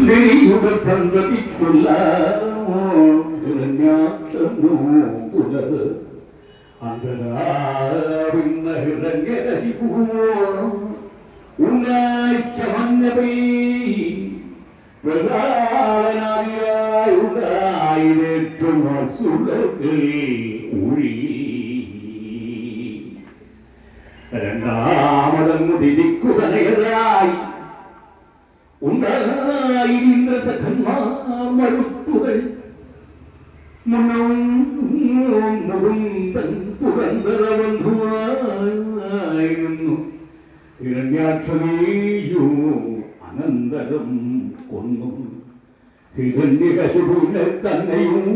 നിങ്ങളുടെ സന്തതിക്കുള്ള മഞ്ഞപൈ വെള്ളാനായിട്ടും അസുഖത്തിൽ ഒഴി രണ്ടാമതങ്ങ് തിരിക്കുതനയതായി ഉണ്ടായിരുന്ന സഖന്മാർ മറുപ്പുകൾ മുന്നവും മുകുന്ദൻ പുരന്തര ബന്ധുവായിരുന്നു ഹിരണ്യാക്ഷമേയോ അനന്തരം കൊന്നു. ഹിരണ്യകശുവിനെ തന്നെയും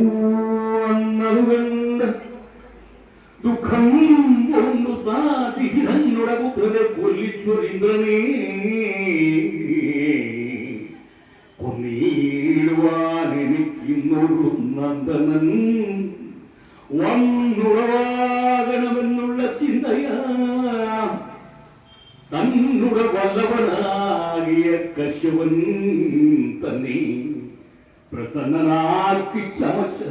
വന്നതുകൊണ്ട് ദുഃഖം കൊണ്ടു സാധിക്കുന്നയുടെ പുത്രനെ കൊല്ലിച്ചൊരിന്ദ്രനേ എനിക്കിന്നൊരു നന്ദനൻ. വന്നുളവാകണമെന്നുള്ള ചിന്തയാ. തന്നുടെ വല്ലവനാകിയ കശവൻ തന്നെ പ്രസന്നനാക്കി ചമച്ച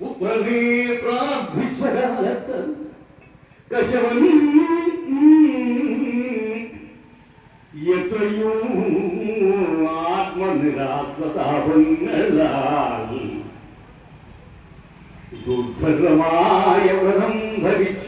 പുത്രനെ പ്രാർത്ഥിച്ച കാലത്ത് കശവൻ എത്രയോ ആത്മനിരാസതാപങ്ങളാൽ ദുർഭരമായ വ്രതം ധരിച്ചീരുവാൻ